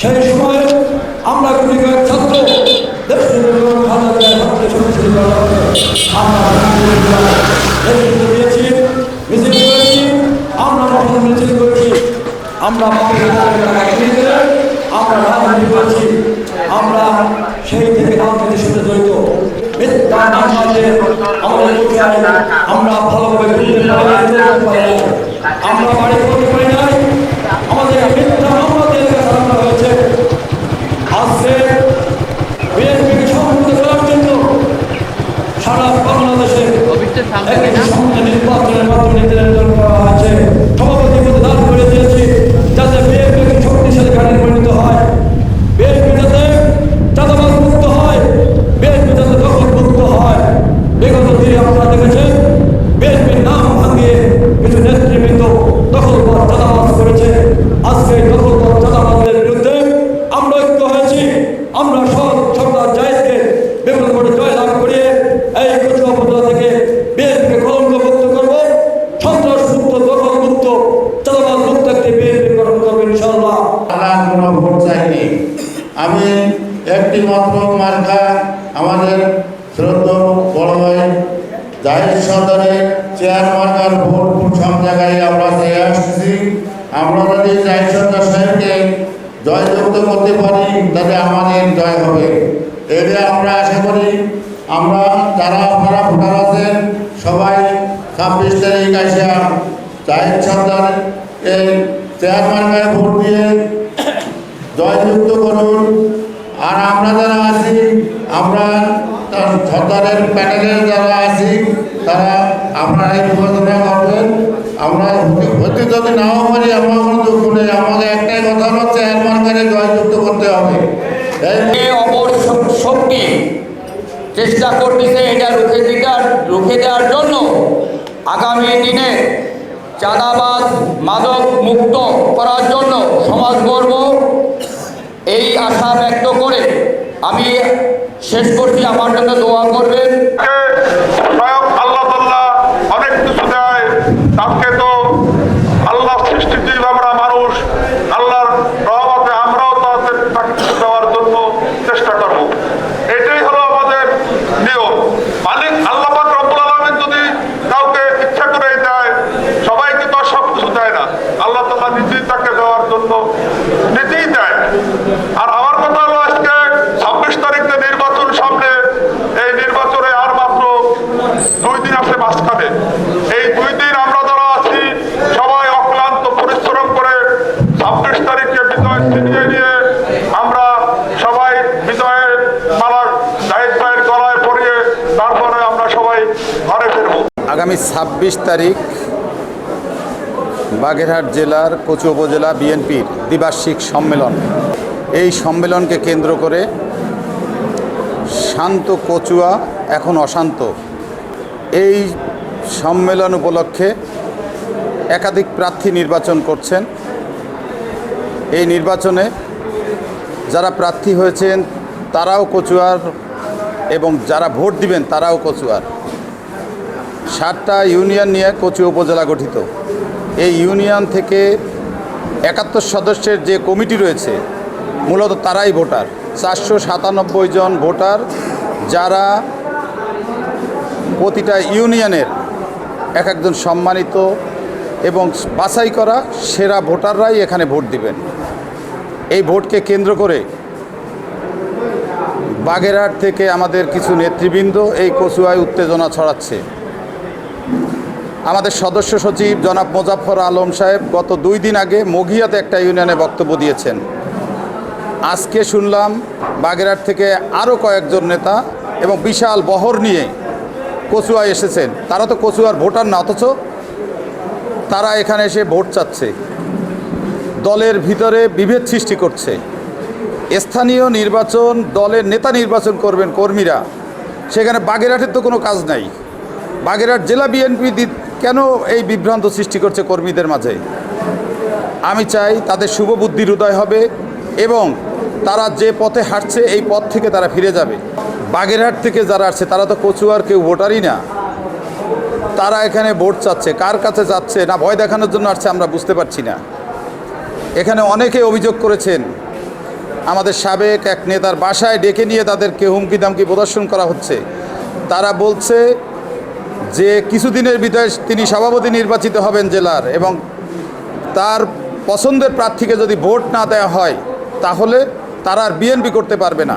সেই সময়ে আমরা কুড়িগ্রাম ছাত্র আমরা মহান মিছিল আমরা আমরা রাজনীতি আমরা সেই থেকে রাজনীতির সাথে জড়িত আমরা ভালোভাবে আমরা বাড়ি একটি মাত্র মার্কা আমাদের শ্রদ্ধ বড় ভাই জাহির সদরে চেয়ার মার্কার ভোট সব জায়গায় আমরা চেয়ে আসছি। আমরা যদি জাহির সর্দার সাহেবকে জয়যুক্ত করতে পারি, তাহলে আমাদের জয় হবে। এতে আমরা আশা করি আমরা যারা আপনারা ভোটার আছেন, সবাই ছাব্বিশ তারিখ আসা জাহির সর্দার এই চেয়ারম্যানকে ভোট দিয়ে জয়যুক্ত করুন। আর আমরা যারা আছি, আমরা সরকারের প্যানেলের যারা আছি, তারা আপনারা এই বিবেচনা করবেন আমরা হতে- যদি নাও পারি, আমার কোনো দুঃখ নেই আমাদের একটাই কথা হলো চেয়ারম্যানকে জয়যুক্ত করতে হবে। অপর শক্তি চেষ্টা করতেছে এটা রুখে দেওয়ার রুখে দেওয়ার জন্য। আগামী দিনে চাঁদাবাদ মাদক মুক্ত করার জন্য সমাজ গর্ব। এই আশা ব্যক্ত করে আমি শেষ করছি। আমার জন্য দোয়া করবেন স্বয়ং আল্লাহ তাল্লাহ অনেক কিছু দেয় তাকে তো আল্লাহ সৃষ্টি জীব আমরা মানুষ আল্লাহর রহমতে আমরাও তাদের তাকে কিছু দেওয়ার জন্য চেষ্টা করব এটাই হলো আমাদের নিয়ম মালিক আল্লাহ পাক রব্বুল আলমিন যদি কাউকে ইচ্ছা করে দেয় সবাইকে তো আর সব কিছু দেয় না আল্লাহ তাল্লাহ নিজেই তাকে দেওয়ার জন্য নিজেই দেয় আর আমার কথা হলো আজকে ছাব্বিশ তারিখে নির্বাচন সামনে এই নির্বাচনে আর মাত্র দুই দিন আছে মাঝখানে এই দুই দিন আমরা যারা আছি সবাই অক্লান্ত পরিশ্রম করে ছাব্বিশ তারিখে বিজয় ছিনিয়ে নিয়ে আমরা সবাই বিজয়ের মালা জাহিদ ভাইয়ের গলায় পরিয়ে তারপরে আমরা সবাই ঘরে ফিরবো আগামী ছাব্বিশ তারিখ বাগেরহাট জেলার কচু উপজেলা বিএনপির দ্বিবার্ষিক সম্মেলন। এই সম্মেলনকে কেন্দ্র করে শান্ত কচুয়া এখন অশান্ত। এই সম্মেলন উপলক্ষে একাধিক প্রার্থী নির্বাচন করছেন। এই নির্বাচনে যারা প্রার্থী হয়েছেন তারাও কচুয়ার এবং যারা ভোট দিবেন তারাও কচুয়ার। ষাটটা ইউনিয়ন নিয়ে কচু উপজেলা গঠিত। এই ইউনিয়ন থেকে একাত্তর সদস্যের যে কমিটি রয়েছে, মূলত তারাই ভোটার। চারশো সাতানব্বই জন ভোটার যারা প্রতিটা ইউনিয়নের এক একজন সম্মানিত এবং বাছাই করা সেরা ভোটাররাই এখানে ভোট দিবেন। এই ভোটকে কেন্দ্র করে বাগেরহাট থেকে আমাদের কিছু নেতৃবৃন্দ এই কচুয়ায় উত্তেজনা ছড়াচ্ছে। আমাদের সদস্য সচিব জনাব মোজাফর আলম সাহেব গত দুই দিন আগে মঘিয়াতে একটা ইউনিয়নে বক্তব্য দিয়েছেন। আজকে শুনলাম বাগেরহাট থেকে আরও কয়েকজন নেতা এবং বিশাল বহর নিয়ে কচুয়ায় এসেছেন। তারা তো কচুয়ার ভোটার না, অথচ তারা এখানে এসে ভোট চাচ্ছে। দলের ভিতরে বিভেদ সৃষ্টি করছে। স্থানীয় নির্বাচন, দলের নেতা নির্বাচন করবেন কর্মীরা। সেখানে বাগেরহাটের তো কোনো কাজ নাই। বাগেরহাট জেলা বিএনপি কেন এই বিভ্রান্ত সৃষ্টি করছে কর্মীদের মাঝে? আমি চাই তাদের শুভ বুদ্ধির উদয় হবে এবং তারা যে পথে হাঁটছে এই পথ থেকে তারা ফিরে যাবে। বাগেরহাট থেকে যারা আসছে, তারা তো কচুয়ার কেউ ভোটারই না। তারা এখানে ভোট চাচ্ছে। কার কাছে যাচ্ছে না ভয় দেখানোর জন্য আসছে আমরা বুঝতে পারছি না। এখানে অনেকে অভিযোগ করেছেন, আমাদের সাবেক এক নেতার বাসায় ডেকে নিয়ে তাদেরকে হুমকি দামকি প্রদর্শন করা হচ্ছে। তারা বলছে যে কিছুদিনের ভিতরে তিনি সভাপতি নির্বাচিত হবেন জেলার এবং তার পছন্দের প্রার্থীকে যদি ভোট না দেওয়া হয়, তাহলে তারা আর বিএনপি করতে পারবে না।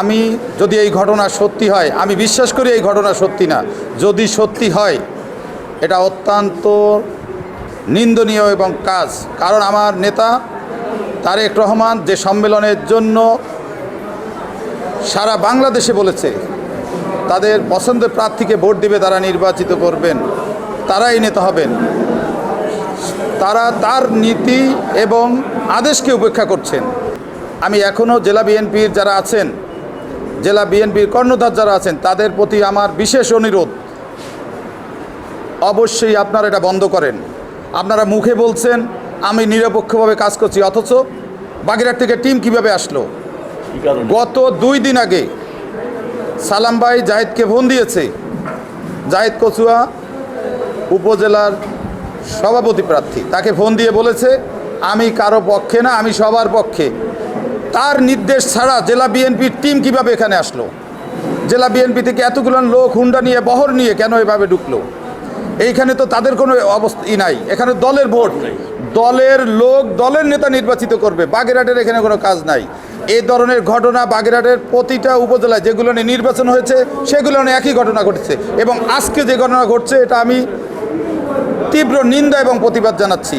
আমি যদি এই ঘটনা সত্যি হয়, আমি বিশ্বাস করি এই ঘটনা সত্যি না। যদি সত্যি হয়, এটা অত্যন্ত নিন্দনীয় এবং কাজ। কারণ আমার নেতা তারেক রহমান যে সম্মেলনের জন্য সারা বাংলাদেশে বলেছে তাদের পছন্দের প্রার্থীকে ভোট দিবে তারা নির্বাচিত করবেন। তারাই নেতা হবেন। তারা তার নীতি এবং আদেশকে উপেক্ষা করছেন। আমি এখনও জেলা বিএনপির যারা আছেন জেলা বিএনপির কর্ণধার যারা আছেন তাদের প্রতি আমার বিশেষ অনুরোধ। অবশ্যই আপনারা এটা বন্ধ করেন। আপনারা মুখে বলছেন আমি নিরপেক্ষভাবে কাজ করছি অথচ বাগেরহাট থেকে টিম কীভাবে আসলো? গত দুই দিন আগে সালাম ভাই জাহিদকে ফোন দিয়েছে। জাহিদ কচুয়া উপজেলার সভাপতি প্রার্থী, তাকে ফোন দিয়ে বলেছে, আমি কারও পক্ষে না, আমি সবার পক্ষে। তার নির্দেশ ছাড়া জেলা বিএনপির টিম কীভাবে এখানে আসলো? জেলা বিএনপি থেকে এতগুলো লোক হুন্ডা নিয়ে, বহর নিয়ে কেন এভাবে ঢুকলো? এইখানে তো তাদের কোনো অবস্থা নাই। এখানে দলের ভোট দলের লোক, দলের নেতা নির্বাচিত করবে। বাগেরহাটের এখানে কোনো কাজ নাই। এই ধরনের ঘটনা বাগেরহাটের প্রতিটা উপজেলায় যেগুলো নিয়ে নির্বাচন হয়েছে, সেগুলো নিয়ে একই ঘটনা ঘটেছে। এবং আজকে যে ঘটনা ঘটছে, এটা আমি তীব্র নিন্দা এবং প্রতিবাদ জানাচ্ছি।